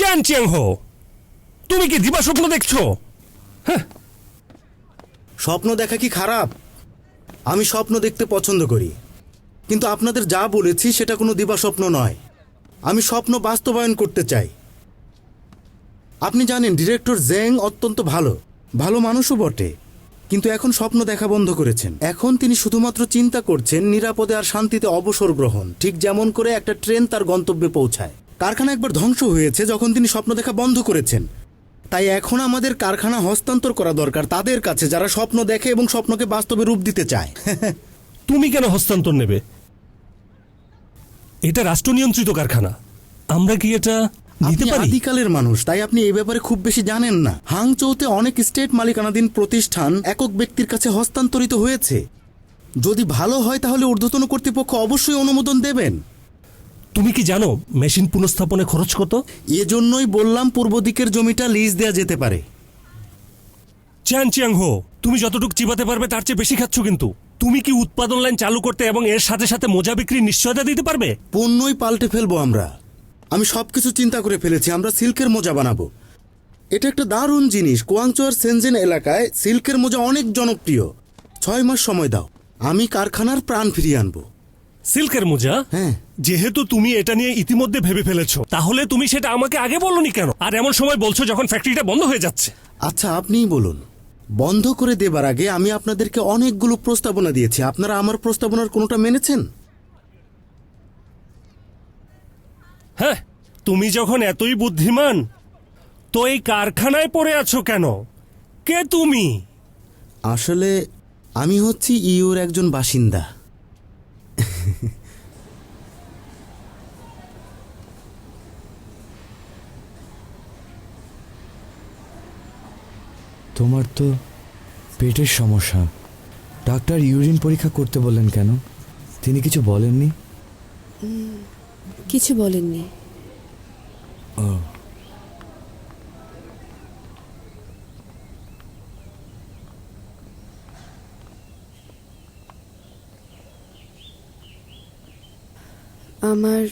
চ্যান Chiang হো তুমি কি দিবা স্বপ্ন দেখছ? স্বপ্ন দেখা কি খারাপ? আমি স্বপ্ন দেখতে পছন্দ করি। কিন্তু আপনাদের যা বলেছি, সেটা কোনো দিবা স্বপ্ন নয়। আমি স্বপ্ন বাস্তবায়ন করতে চাই। আপনি জানেন, ডিরেক্টর জেং অত্যন্ত ভালো। ভালো মানুষও বটে। কিন্তু এখন স্বপ্ন দেখা বন্ধ করেছেন। এখন তিনি শুধুমাত্র চিন্তা করছেন, নিরাপদে আর শান্তিতে অবসর গ্রহণ। ঠিক যেমন করে একটা ট্রেন তার গন্তব্যে পৌঁছায়। কারখানা একবার ধ্বংস হয়েছে যখন তিনি স্বপ্ন দেখা বন্ধ করেছেন। তাই এখন আমাদের কারখানা হস্তান্তর করা দরকার তাদের কাছে যারা স্বপ্ন দেখে এবং স্বপ্নকে বাস্তবে রূপ দিতে চায়। তুমি কেন হস্তান্তর নেবে? এটা রাষ্ট্র নিয়ন্ত্রিত কারখানা। আমরা কি এটা নিতে পারি? আদিকালের মানুষ তাই আপনি এই ব্যাপারে খুব বেশি জানেন না। হাংচৌতে অনেক স্টেট মালিকানাধীন প্রতিষ্ঠান একক ব্যক্তির কাছে হস্তান্তরিত হয়েছে। যদি ভালো হয় তাহলে ঊর্ধ্বতন কর্তৃপক্ষ অবশ্যই অনুমোদন দেবেন। তুমি কি জানো মেশিন পুনঃস্থাপনে খরচ কত? এজন্যই বললাম পূর্ব দিকের জমিটা লিজ দেয়া যেতে পারে। চ্যান চিয়াং হো তুমি যতটুকু চিবাতে পারবে তার চেয়ে বেশি খাচ্ছ কিন্তু। তুমি কি উৎপাদন লাইন চালু করতে এবং এর সাথে সাথে মোজা বিক্রির নিশ্চয়তা দিতে পারবে? পণ্যই পাল্টে ফেলব আমরা। আমি সবকিছু চিন্তা করে ফেলেছি আমরা সিল্কের মোজা বানাবো। এটা একটা দারুণ জিনিস কোয়াংচো আর সেনজেন এলাকায় সিল্কের মোজা অনেক জনপ্রিয়। ছয় মাস সময় দাও আমি কারখানার প্রাণ ফিরিয়ে আনব। সিল্কের মোজা? হ্যাঁ। যেহেতু তুমি এটা নিয়ে ইতিমধ্যে ভেবে ফেলেছো তাহলে তুমি সেটা আমাকে আগে বলনি কেন? আর এমন সময় বলছো যখন ফ্যাক্টরিটা বন্ধ হয়ে যাচ্ছে। আচ্ছা আপনিই বলুন। বন্ধ করে দেবার আগে আমি আপনাদেরকে অনেকগুলো প্রস্তাবনা দিয়েছি। আপনারা আমার প্রস্তাবনার কোনোটা মেনেছেন? হ্যাঁ তুমি যখন এতই বুদ্ধিমান তো এই কারখানায় পড়ে আছো কেন? কে তুমি? আসলে আমি হচ্ছি ইউর একজন বাসিন্দা। তোমার তো পেটের সমস্যা। ডাক্তার ইউরিন পরীক্ষা করতে বললেন কেন? তিনি কিছু বলেননি? কিছু বলেননি। ও। আমার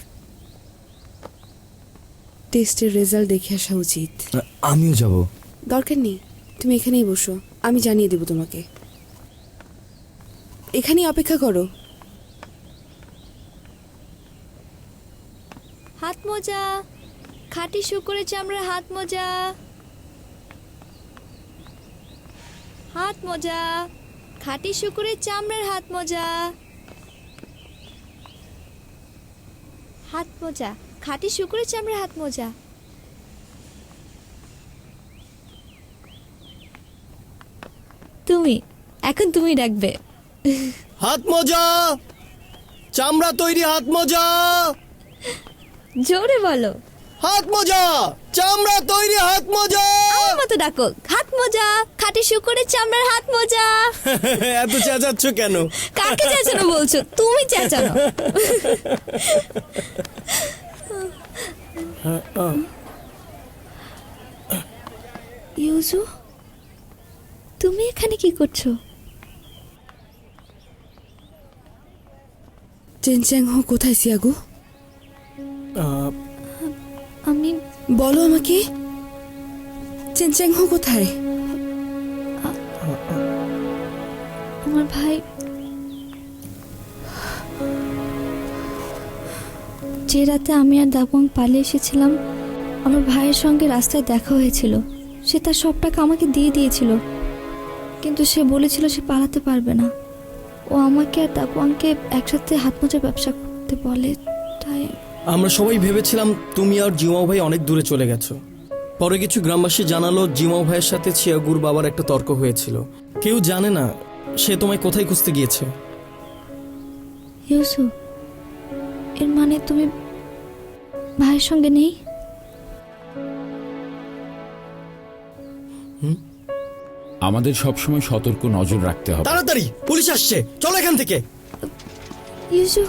টেস্টের রেজাল্ট দেখে আসা উচিত। আমিও যাব। দরকার নেই। তুমি এখানেই বসো, আমি জানিয়ে দেব তোমাকে। এখানেই অপেক্ষা করো। হাত মোজা, খাঁটি শুকরের চামড়ার হাত মোজা। হাত মোজা, খাঁটি শুকরের চামড়ার হাত মোজা। হাত মোজা, খাঁটি শুকরের চামড়ার হাত মোজা। তুমি এখন তুমি ডাকবে হাত মোজা! চামড়া তৈরি হাত মোজা! জোরে বলো। হাত মোজা! চামড়া তৈরি হাত মোজা! আমার মতো ডাকো। হাত মোজা খাঁটি শুকরের চামড়ার হাত মোজা। এত চেঁচাচ্ছ কেন? কাকে চেঁচানো বলছো? তুমি চেঁচানো। ইউজু তুমি এখানে কি করছ? চেন চ্যাং হো কোথায় সিয়াগু? আমি বলো আমাকে। চেন চ্যাং হো কোথায়? আমার ভাই যে রাতে আমি আর দাবং পালিয়ে এসেছিলাম আমার ভাইয়ের সঙ্গে রাস্তায় দেখা হয়েছিল। সে তার সব টাকা আমাকে দিয়ে দিয়েছিল। কিন্তু সে বলেছিল সে পালাতে পারবে না। ও আমাকে আর দাবংকে একসাথে হাত মোজা ব্যবসা করতে বলে তাই আমরা সবাই ভেবেছিলাম তুমি আর জিমাও ভাই অনেক দূরে চলে গেছো। পরে কিছু গ্রামবাসী জানালো জিমাও ভাইয়ের সাথে ছিয়াগুর বাবার একটা তর্ক হয়েছিল। কেউ জানে না সে তোমায় কোথায় খুঁজতে গিয়েছে। ইউসু এর মানে তুমি ভাইয়ের সঙ্গে নেই? আমাদের সবসময় সতর্ক নজর রাখতে হবে। তাড়াতাড়ি পুলিশ আসছে। চলো এখান থেকে। ইউসু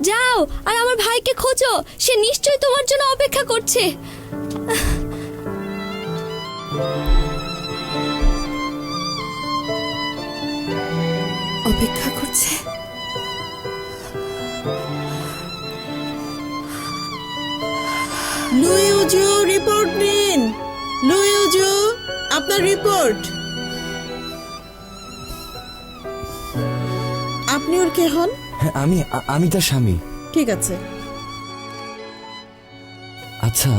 যাও আর আমার ভাইকে খোঁজো। সে নিশ্চয়ই তোমার জন্য অপেক্ষা করছে। অপেক্ষা করছে? রিপোর্ট নিন। লুইউজু আপনার রিপোর্ট আপনি ওর কে হন? হ্যাঁ আমি আমি তার স্বামী। ঠিক আছে। আচ্ছা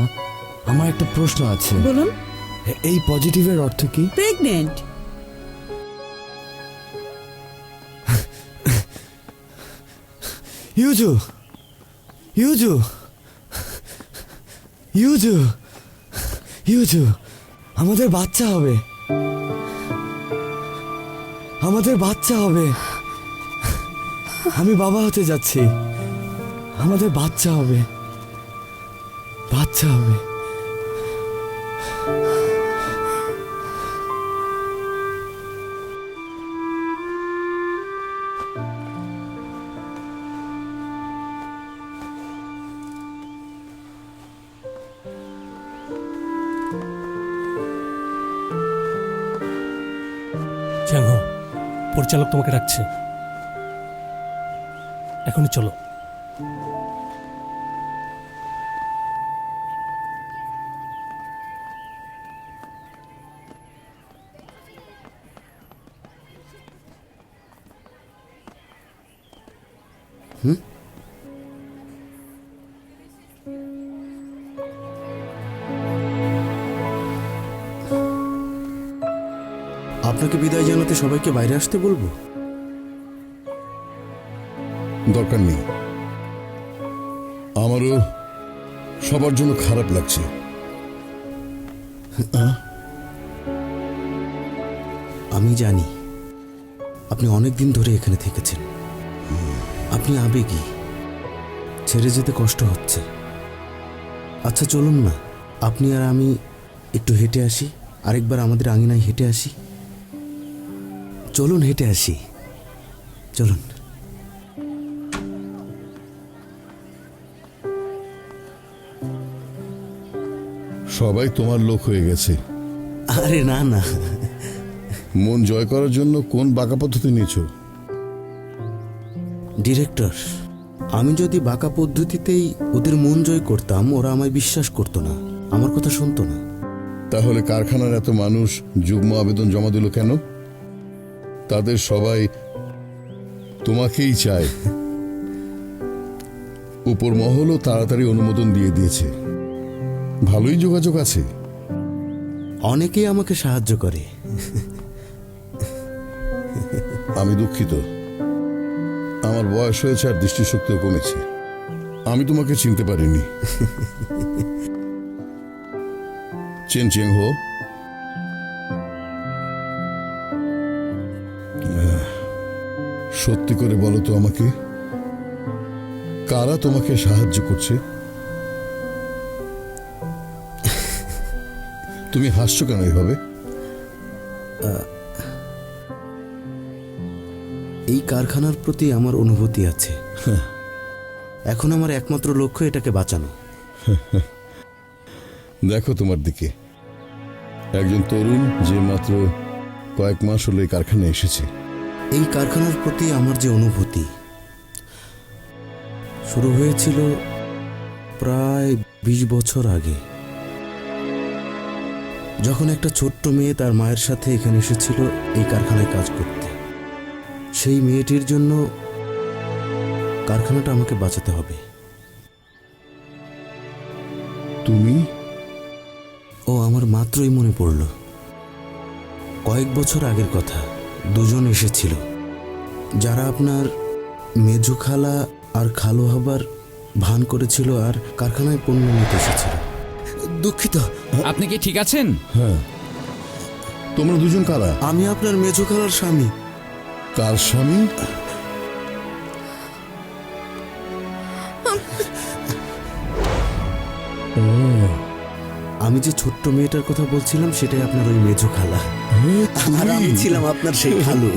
আমার একটা প্রশ্ন আছে। বলুন। এই পজিটিভের অর্থ কি? প্রেগনেন্ট ইউজু ইউজু ইউজু ইউজু। আমাদের বাচ্চা হবে। আমাদের বাচ্চা হবে। আমি বাবা হতে যাচ্ছি। আমাদের বাচ্চা হবে। বাচ্চা হবে। চ্যাং হো পরিচালক তোমাকে ডাকছে। এখনই চলো। সবাইকে বাইরে আসতে বলব? দরকার নেই। আমারও সবার জন্য খারাপ লাগছে। আমি জানি আপনি অনেক দিন ধরে এখানে থেকেছেন। আপনি আবেগী। ছেড়ে যেতে কষ্ট হচ্ছে। আচ্ছা চলুন না। আপনি আর আমি একটু হেঁটে আসি। আরেকবার আমাদের আঙিনায় হেঁটে আসি। চলুন হেঁটে আসি। চলুন। সবাই তোমার লোক হয়ে গেছে। আরে না না। মন জয় করার জন্য কোন বাঁকা পদ্ধতি নিয়েছ? ডিরেক্টর আমি যদি বাঁকা পদ্ধতিতেই ওদের মন জয় করতাম ওরা আমায় বিশ্বাস করতো না। আমার কথা শুনতো না। তাহলে কারখানার এত মানুষ যুগ্ম আবেদন জমা দিল কেন? তাদের সবাই তোমাকেই চায়। উপর মহলও তাড়াতাড়ি অনুমোদন দিয়ে দিয়েছে। ভালোই যোগাযোগ আছে। অনেকেই আমাকে সাহায্য করে। আমি দুঃখিত। আমার বয়স হয়েছে আর দৃষ্টিশক্তিও কমেছে। আমি তোমাকে চিনতে পারিনি। চেন চেং হো সত্যি করে বলো তো আমাকে কারা তোমাকে সাহায্য করছে? তুমি হাসছো কেন এভাবে? এই কারখানার প্রতি আমার অনুভূতি আছে। এখন আমার একমাত্র লক্ষ্য এটাকে বাঁচানো। দেখো তোমার দিকে। একজন তরুণ যে মাত্র কয়েক মাস হলো এই কারখানায় এসেছে। এই কারখানার প্রতি আমার যে অনুভূতি। শুরু হয়েছিল প্রায় বিশ বছর আগে। যখন একটা ছোট্ট মেয়ে তার মায়ের সাথে এখানে এসেছিল এই কারখানায় কাজ করতে। সেই মেয়েটির জন্য কারখানাটা আমাকে বাঁচাতে হবে। তুমি? ও আমার মাত্রই মনে পড়ল। কয়েক বছর আগের কথা। দুজন এসেছিল যারা আপনার মেজু খালা আর খালো হবার ভান করেছিল আর কারখানায় পণ্য নিতে এসেছিল। দুঃখিত। আপনি কি ঠিক আছেন? হ্যাঁ। তোমরা দুজন কারা? আমি আপনার মেজু খালার স্বামী। কার স্বামী? আমি যে ছোট্ট মেয়েটার কথা বলছিলাম সেটাই আপনার ওই মেজু খালা। আর আমি ছিলাম আপনার সেই খালু।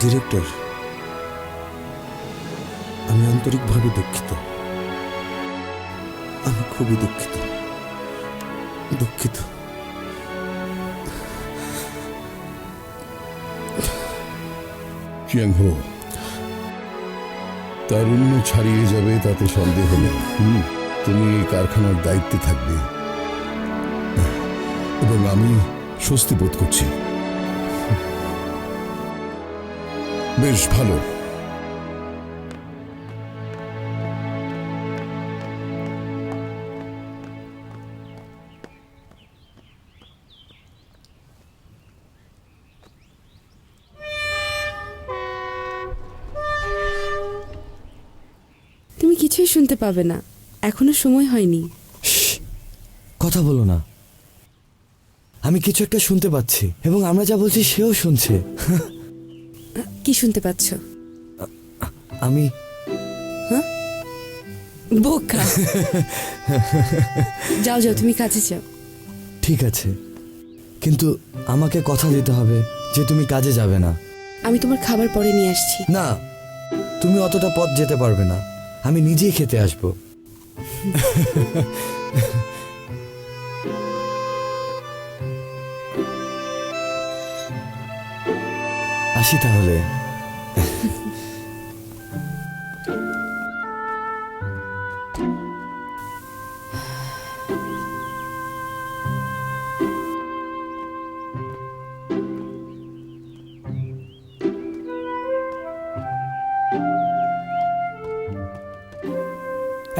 ডিরেক্টর আমি আন্তরিকভাবে দুঃখিত। আমি খুবই দুঃখিত। দুঃখিত। চিয়াংহো তারুণ্য ছাড়িয়ে যাবে তাতে সন্দেহ নেই। হুম, তুমি এই কারখানার দায়িত্বে থাকবে। এবং আমি স্বস্তি বোধ করছি। বেশ ভালো। পাবে না। এখনও সময় হয়নি। কথা বলো না। আমি কিছু একটা শুনতে পাচ্ছি এবং আমরা যা বলছি সেও শুনছে। কি শুনতে পাচ্ছ? আমি বোকা। যাও যাও তুমি কাজে যাও। ঠিক আছে। কিন্তু আমাকে কথা দিতে হবে যে তুমি কাজে যাবে না। আমি তোমার খাবার পরে নিয়ে আসছি। না তুমি অতটা পথ যেতে পারবে না। আমি নিজেই খেতে আসব। আসি তাহলে।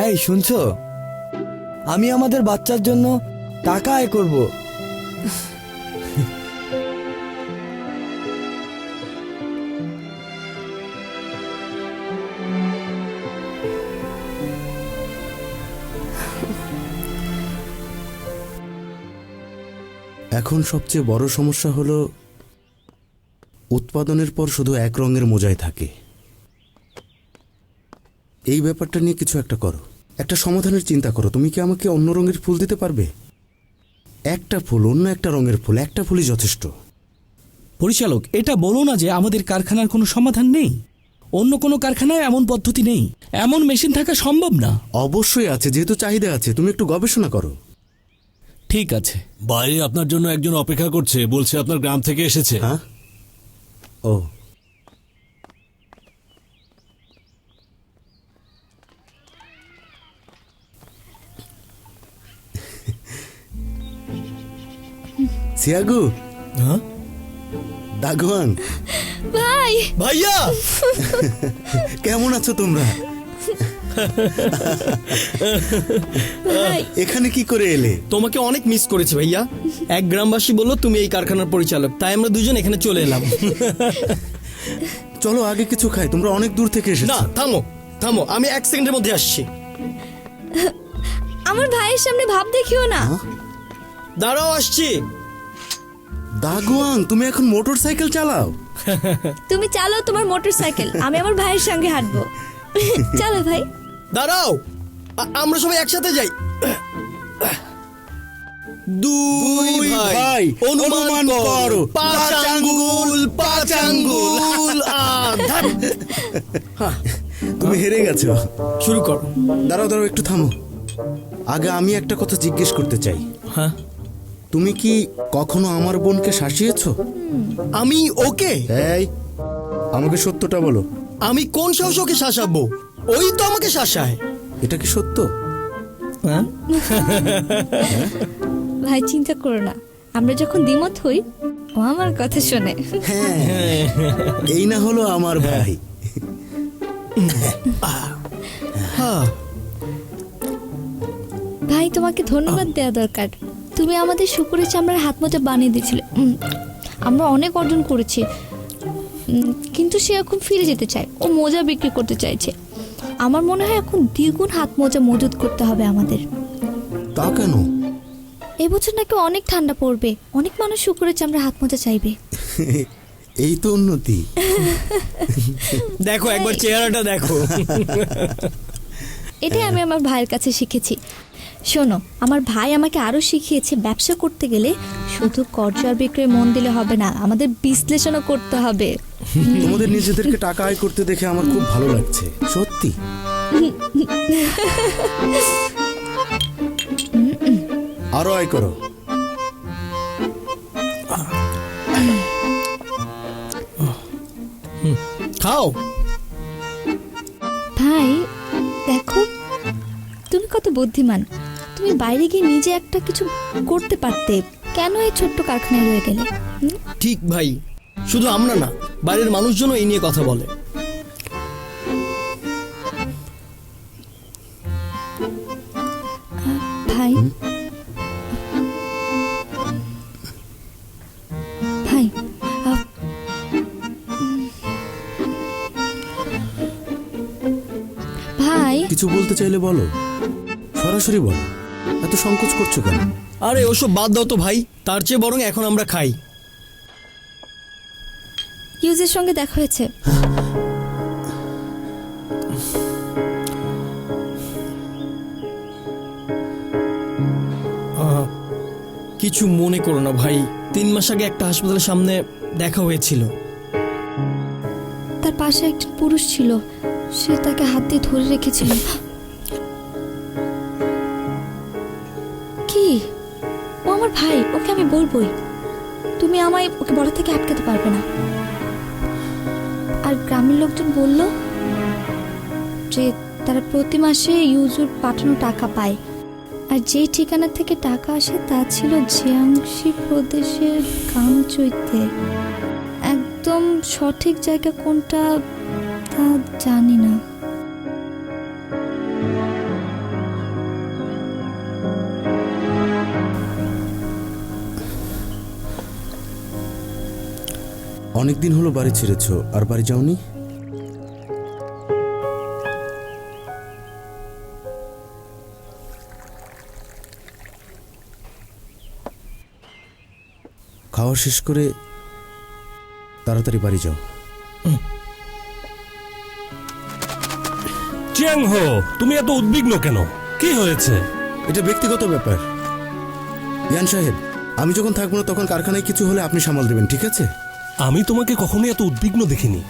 এই, শুনছো? আমি আমাদের বাচ্চার জন্য টাকা আয় করব। এখন সবচেয়ে বড় সমস্যা হলো, উৎপাদনের পর শুধু এক রঙের মোজায় থাকে। এই ব্যাপারটা নিয়ে কিছু একটা করো। একটা সমাধানের চিন্তা করো। তুমি কি আমাকে অন্য রঙের ফুল দিতে পারবে? একটা ফুল অন্য একটা রঙের ফুল একটা ফুলই যথেষ্ট। পরিচালক এটা বলো না যে আমাদের কারখানার কোনো সমাধান নেই। অন্য কোনো কারখানায় এমন পদ্ধতি নেই। এমন মেশিন থাকা সম্ভব না। অবশ্যই আছে যেহেতু চাহিদা আছে। তুমি একটু গবেষণা করো। ঠিক আছে। বাইরে আপনার জন্য একজন অপেক্ষা করছে। বলছে আপনার গ্রাম থেকে এসেছে। হ্যাঁ? ও। সিয়াগু হ্যাঁ দাগুয়াং ভাই! ভাইয়া! কেমন আছো তোমরা? এখানে কি করে এলে? তোমাকে অনেক মিস করেছি ভাইয়া। এক গ্রামবাসী বলল তুমি এই কারখানার পরিচালক। তাই আমরা দুজন এখানে চলে এলাম। চলো আগে কিছু খাই। তোমরা অনেক দূর থেকে না থামো থামো আমি এক সেকেন্ডের মধ্যে আসছি। আমার ভাইয়ের সামনে ভাব দেখিও না। দাঁড়াও আসছি। দাগুয়াং তুমি এখন মোটর সাইকেল চালাও। তুমি চালাও তোমার মোটর সাইকেল আমি আমার ভাইয়ের সঙ্গে হাঁটবো। চলো ভাই। দাঁড়াও আ- আমরা সবাই একসাথে যাই। দুই ভাই অনুমান করো। পাঁচ আঙ্গুল পাঁচ আঙ্গুল ধ্যাৎ। তুমি হেরে গেছো। শুরু করো। দাঁড়াও দাঁড়াও একটু থামো। আগে আমি একটা কথা জিজ্ঞেস করতে চাই। হ্যাঁ। তুমি কি কখনো আমার বোনকে শাসিয়েছ? আমি ওকে? এই আমাকে সত্যটা বলো। আমি কোন সাহস ওকে শাসাবো? ওই তো আমাকে শাসায়। এটা কি সত্য? হ্যাঁ? ভাই চিন্তা করো না। আমরা যখন দ্বিমত হই ও আমার কথা শোনে। হ্যাঁ। এই না হলো আমার ভাই। হ্যাঁ। ভাই তোমাকে ধন্যবাদ দেওয়া দরকার। তুমি আমাদের শুকুরের চামড়ার হাত মোজা বানিয়ে দিয়েছিলে। আমরা অনেক অর্জন করেছি। কিন্তু সে এখন ফিরে যেতে চায়। ও মোজা বিক্রি করতে চাইছে। আমার মনে হয় এখন দ্বিগুণ হাত মোজা মজুত করতে হবে আমাদের। তা কেন? এবছর নাকি অনেক ঠান্ডা পড়বে। অনেক মানুষ শুকুরের চামড়ার হাত মোজা চাইবে। এই তো উন্নতি। দেখো একবার চেহারাটা দেখো। এটাই আমি আমার ভাইয়ের কাছে শিখেছি। শোনো আমার ভাই আমাকে আরও শিখিয়েছে ব্যবসা করতে গেলে শুধু কর্জার বিক্রয় মন দিলে হবে না আমাদের বিশ্লেষণও করতে হবে। তোমাদের নিজেদেরকে টাকা আয় করতে দেখে আমার খুব ভালো লাগছে সত্যি। আরও আয় করো। খাও। ভাই দেখো তুমি কত বুদ্ধিমান। তুমি বাইরে গিয়ে নিজে একটা কিছু করতে পারতে কেন এই ছোট্ট কারখানায় রয়ে গেলে? ঠিক ভাই শুধু আমরা না বাইরের মানুষজনও এই নিয়ে কথা বলে। ভাই? ভাই ভাই? কিছু বলতে চাইলে বলো। সরাসরি বলো। এত সংকোচ করছ কেন? আরে ওসব বাদ দাও তো ভাই। তার চেয়ে বরং এখন আমরা খাই। ইউজের সঙ্গে দেখা হয়েছে। আহ, কিছু মনে করো না ভাই। তিন মাস আগে একটা হাসপাতালের সামনে দেখা হয়েছিল। তার পাশে একজন পুরুষ ছিল। সে তাকে হাত দিয়ে ধরে রেখেছিল। আমার ভাই, ওকে আমি বলবোই। তুমি আমায় ওকে বড় থেকে আটকাতে পারবে না। আর গ্রামের লোকজন বলল যে তারা প্রতি মাসে ইউজুর পাঠানো টাকা পায়। আর যেই ঠিকানা থেকে টাকা আসে তা ছিল জিয়াংশি প্রদেশের গামচৈতে একদম সঠিক জায়গা কোনটা তা জানি না। অনেকদিন হলো বাড়ি ছেড়েছো আর বাড়ি যাওনি? খাওয়া শেষ করে তাড়াতাড়ি বাড়ি যাও। চিয়াং হো তুমি এত উদ্বিগ্ন কেন? কি হয়েছে? এটা ব্যক্তিগত ব্যাপার। ইয়ান সাহেব আমি যখন থাকব না তখন কারখানায় কিছু হলে আপনি সামাল দেবেন ঠিক আছে? আমি তোমাকে কখনোই এত উদ্বিগ্ন দেখিনি।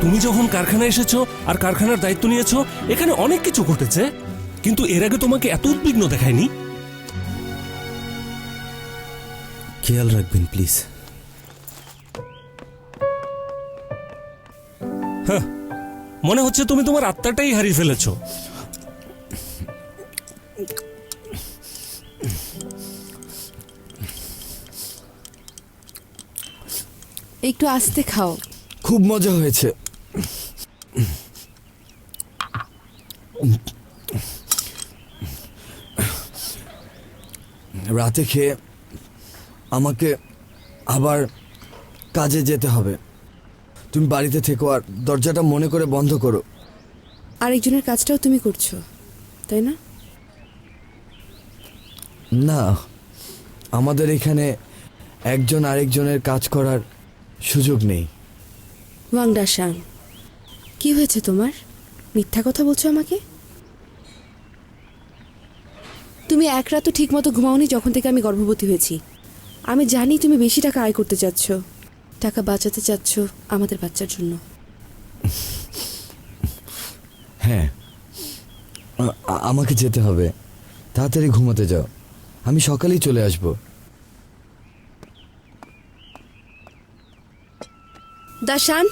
তুমি যখন কারখানায় এসেছ আর কারখানার দায়িত্ব নিয়েছো এখানে অনেক কিছু ঘটেছে কিন্তু এর আগে তোমাকে এত উদ্বিগ্ন দেখায়নি? খেয়াল রাখবেন প্লিজ। মনে হচ্ছে তুমি তোমার আত্মাটাই হারিয়ে ফেলেছো। একটু আস্তে খাও। খুব মজা হয়েছে। রাতে খেয়ে আমাকে আবার কাজে যেতে হবে। তুমি বাড়িতে থেকো আর দরজাটা মনে করে বন্ধ করো। আরেকজনের কাজটাও তুমি করছ তাই না? না আমাদের এখানে একজন আরেকজনের কাজ করার সুযোগ নেই। ওয়াংডা শাং কি হয়েছে তোমার? মিথ্যা কথা বলছো আমাকে? তুমি এক রাতও ঠিক মতো ঘুমাওনি যখন থেকে আমি গর্ভবতী হয়েছি। আমি জানি তুমি বেশি টাকা আয় করতে চাচ্ছ। টাকা বাঁচাতে চাচ্ছ আমাদের বাচ্চার জন্য। হ্যাঁ। আমাকে যেতে হবে। তাড়াতাড়ি ঘুমাতে যাও। আমি সকালেই চলে আসব। দাশান?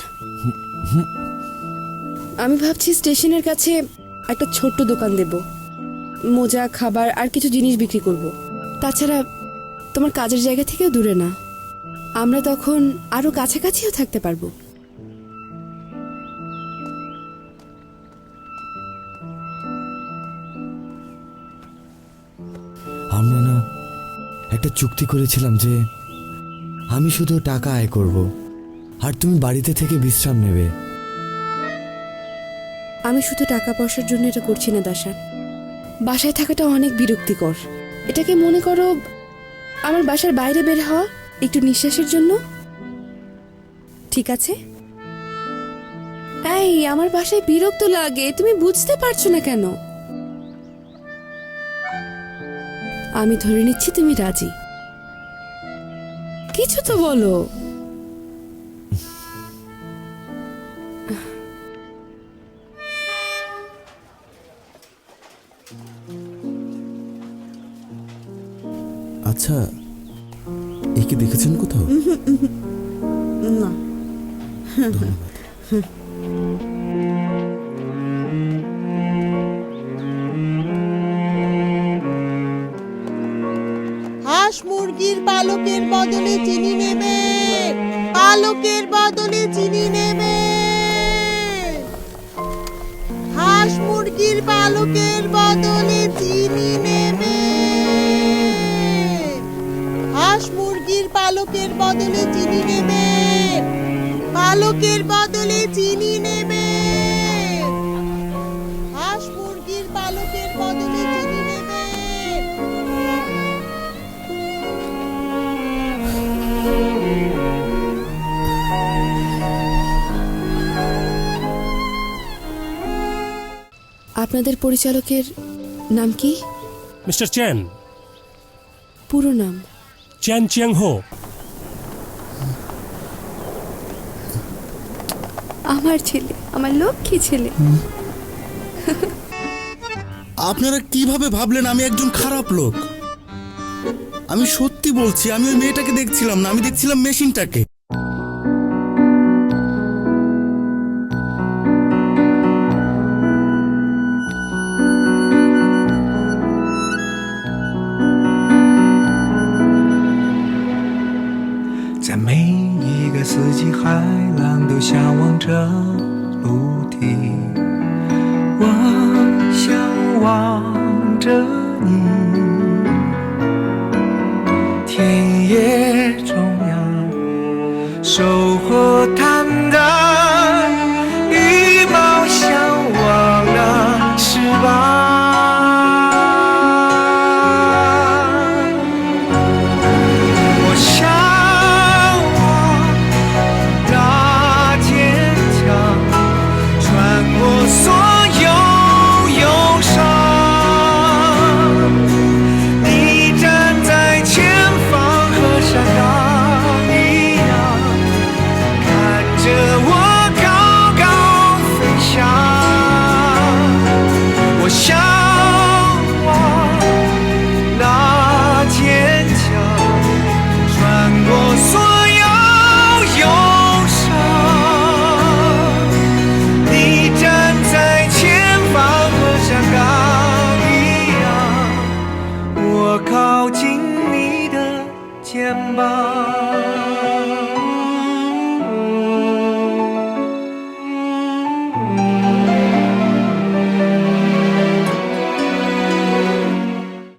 আমি ভাবছি স্টেশনের কাছে একটা ছোট্ট দোকান দেব। মোজা, খাবার আর কিছু জিনিস বিক্রি করব। তাছাড়া তোমার কাজের জায়গা থেকেও দূরে না। আমরা তখন আরও কাছাকাছিও থাকতে পারব। আমরা না একটা চুক্তি করেছিলাম যে আমি শুধু টাকা আয় করব। আর তুমি বাড়িতে থেকে বিশ্রাম নেবে। আমি শুধু টাকা পয়সার জন্য এটা করছি না দাশান বাসায় থাকাটা অনেক বিরক্তিকর। এটাকে মনে করো আমার বাসার বাইরে বের হওয়া একটু নিঃশ্বাসের জন্য। ঠিক আছে? এই, আমার বাসায় বিরক্ত লাগে, তুমি বুঝতে পারছ না কেন? আমি ধরে নিচ্ছি তুমি রাজি। কিছু তো বলো। আচ্ছা একে দেখেছেন কোথাও? না। হাঁস মুরগির পালকের বদলে চিনি নেবে। পালকের বদলে চিনি নেবে। বদলে চিনি নেবে হাঁস মুরগির পালকের বদলে চিনি নেবে পালকের বদলে চিনি নেবে হাঁস মুরগির পালকের বদলে আপনাদের পরিচালকের নাম কি? Mister Chan. পুরো নাম। চ্যান চিয়াং হো আমার ছেলে আমার লক্ষ্মী ছেলে। আপনারা কীভাবে ভাবলেন আমি একজন খারাপ লোক? আমি সত্যি বলছি আমি ওই মেয়েটাকে দেখছিলাম না আমি দেখছিলাম মেশিনটাকে। 向往着